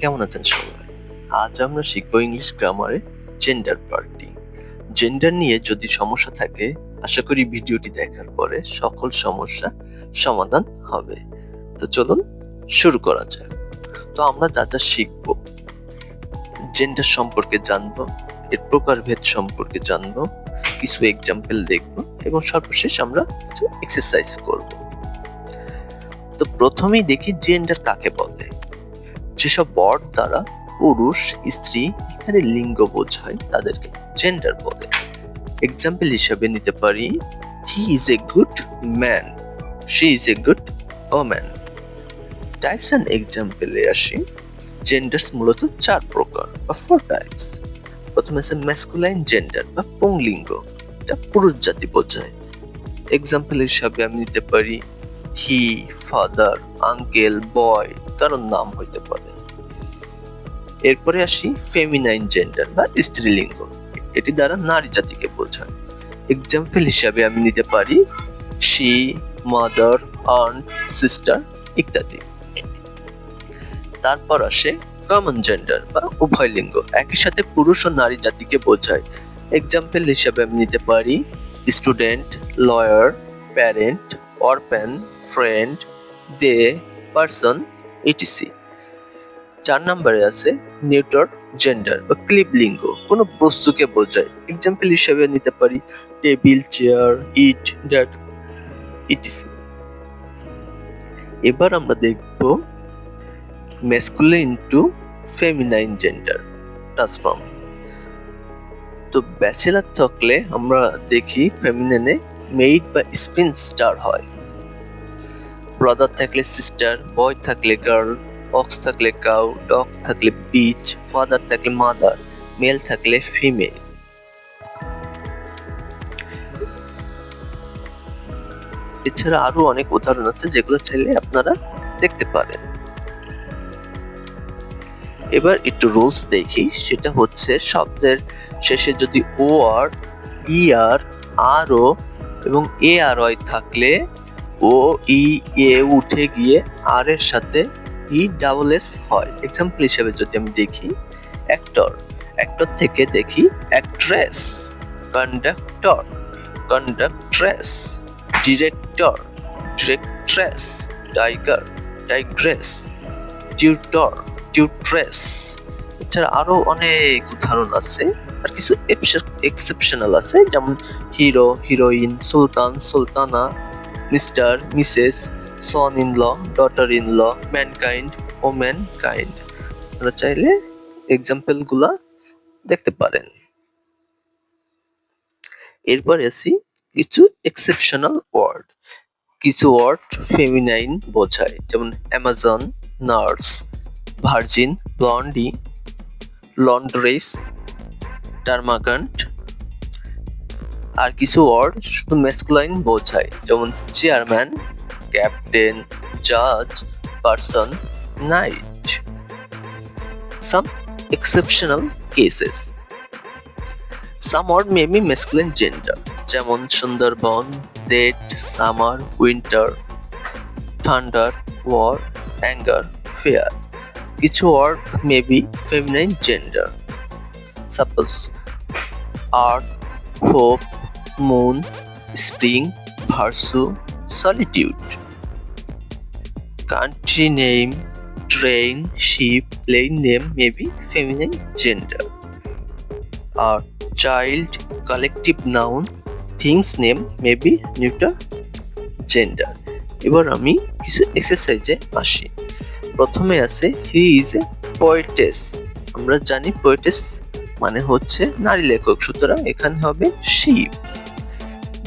কেমন আছেন সবাই? আজ আমরা শিখব ইংলিশ গ্রামারে জেন্ডার পার্টি জেন্ডার নিয়ে যদি সমস্যা থাকে, আশা করি ভিডিওটি দেখার পরে সকল সমস্যা সমাধান হবে। তো চলুন শুরু করা যাক। তো আমরা যা যা শিখব জেন্ডার সম্পর্কে জানব, এর প্রকারভেদ সম্পর্কে জানব, কিছু এক্সাম্পল দেখব এবং সর্বশেষ আমরা কিছু এক্সারসাইজ করব। তো প্রথমেই দেখি জেন্ডার কাকে বলে। যেসব ওয়ার্ড দ্বারা পুরুষ, স্ত্রী এখানে লিঙ্গ বোঝায় তাদেরকে জেন্ডার বলে। এক্সাম্পল হিসাবে নিতে পারি he is a good man she is a good woman types and এক্সাম্পলে আসি জেন্ডার্স মূলত চার প্রকার বা ফোর টাইপস প্রথমে আছে ম্যাসকুলাইন জেন্ডার বা পুংলিঙ্গ, এটা পুরুষ জাতি বোঝায়। এক্সাম্পল হিসাবে আমি নিতে পারি হি ফাদার আঙ্কেল বয় কারণ নাম হইতে পারে। এরপরে আসি ফেমিনাইন জেন্ডার বা স্ত্রীলিঙ্গ। এটি দ্বারা নারী জাতিকে বোঝায়। এক্সাম্পল হিসাবে আমি নিতে পারি শি মাদার আন্ট সিস্টার ইত্যাদি। তারপর আসে কমন জেন্ডার বা উভয় লিঙ্গ। একই সাথে পুরুষ ও নারী জাতিকে বোঝায়। এক্সাম্পল হিসাবে আমি নিতে পারি student lawyer parent orphan friend they person ETC চার নম্বরে আছে নিউটর জেন্ডার বা ক্লিপ লিঙ্গ। কোনো বস্তুকে বোঝায়। এক্সাম্পল হিসেবে নিতে পারি। Table, chair, it, that ETC এবার আমরা দেখব masculine to feminine gender transform তো ব্যাচেলার থাকলে আমরা দেখি ফেমিনাইনে মেইড বা স্পিন স্টার হয়। ব্রাদার থাকলে সিস্টার বয় থাকলে গার্ল অক্স থাকলে কাউ ডগ থাকলে বিচ ফাদার থাকলে মাদার মেল থাকলে ফিমেল এছাড়া আরও অনেক উদাহরণ আছে যেগুলো চাইলে আপনারা দেখতে পারেন। এবার একটু রুলস দেখি, সেটা হচ্ছে শব্দের শেষে যদি ও আর ই আর আর ও এবং এ আর ওয়াই থাকলে ও ই এ উঠে গিয়ে আর এর সাথে ই ডাবল এস হয়। এক্সাম্পল হিসেবে যদি আমি দেখি অ্যাক্টর অ্যাক্টর থেকে দেখি actress conductor conductress director directress tiger tigress tutor tutoress এছাড়া আরও অনেক উদাহরণ আছে, আর কিছু এক্সেপশনাল আছে, যেমন hero heroine sultan, sultana mister missus son in law daughter in law mankind womankind আপনারা চাইলে এক্সাম্পলগুলা দেখতে পারেন। এরপর আসি কিছু এক্সেপশনাল ওয়ার্ড কিছু ওয়ার্ড ফেমিনাইন বোঝায়, যেমন Amazon nurse virgin blondie laundress termagant আর কিছু ওয়ার্ড শুধু মেসকুলাইন বোঝায়, যেমন চেয়ারম্যান ক্যাপ্টেন জাজ parson knight some exceptional cases some word may be masculine gender যেমন Sundarban death summer winter thunder war anger fear কিছু word may be feminine gender suppose earth hope moon spring virtue solitude country name train ship plane name may be feminine gender or child collective noun things name may be neuter gender এবার আমি কিছু এক্সারসাইজে আসি প্রথমে আছে হি is A poetess আমরা জানি poetess মানে হচ্ছে নারী লেখক সুতরাং এখানে হবে শি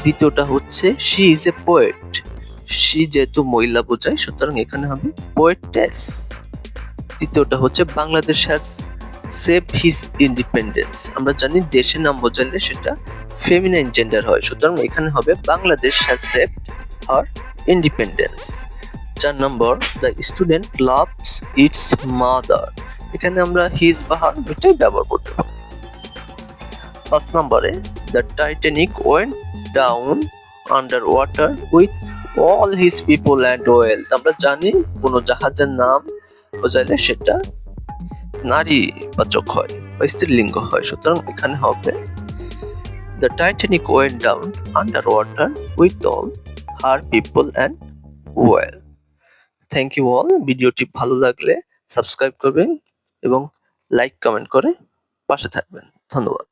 দ্বিতীয়টা হচ্ছে she is a poet she যেহেতু মহিলা বোঝায়, সুতরাং এখানে হবে পোয়েটেস তৃতীয়টা হচ্ছে Bangladesh has save his independence আমরা জানি দেশের নাম বোঝালে সেটা ফেমিনাইন জেন্ডার হয়, সুতরাং এখানে হবে Bangladesh has save R independence চার নম্বর the student loves its mother এখানে আমরা হিজ বা হার দুটাই ব্যবহার করতে পারি। ফার্স্ট নম্বরে the Titanic went down under water with all his people and wealth আমরা জানি কোনো জাহাজের নাম বোঝাইলে সেটা নারী বাচক হয় বা স্ত্রীলিঙ্গ হয়। সুতরাং এখানে হবে the Titanic went down under water with all her people and well thank you all ভিডিওটি ভালো লাগলে সাবস্ক্রাইব করবেন এবং লাইক কমেন্ট করে পাশে থাকবেন। ধন্যবাদ।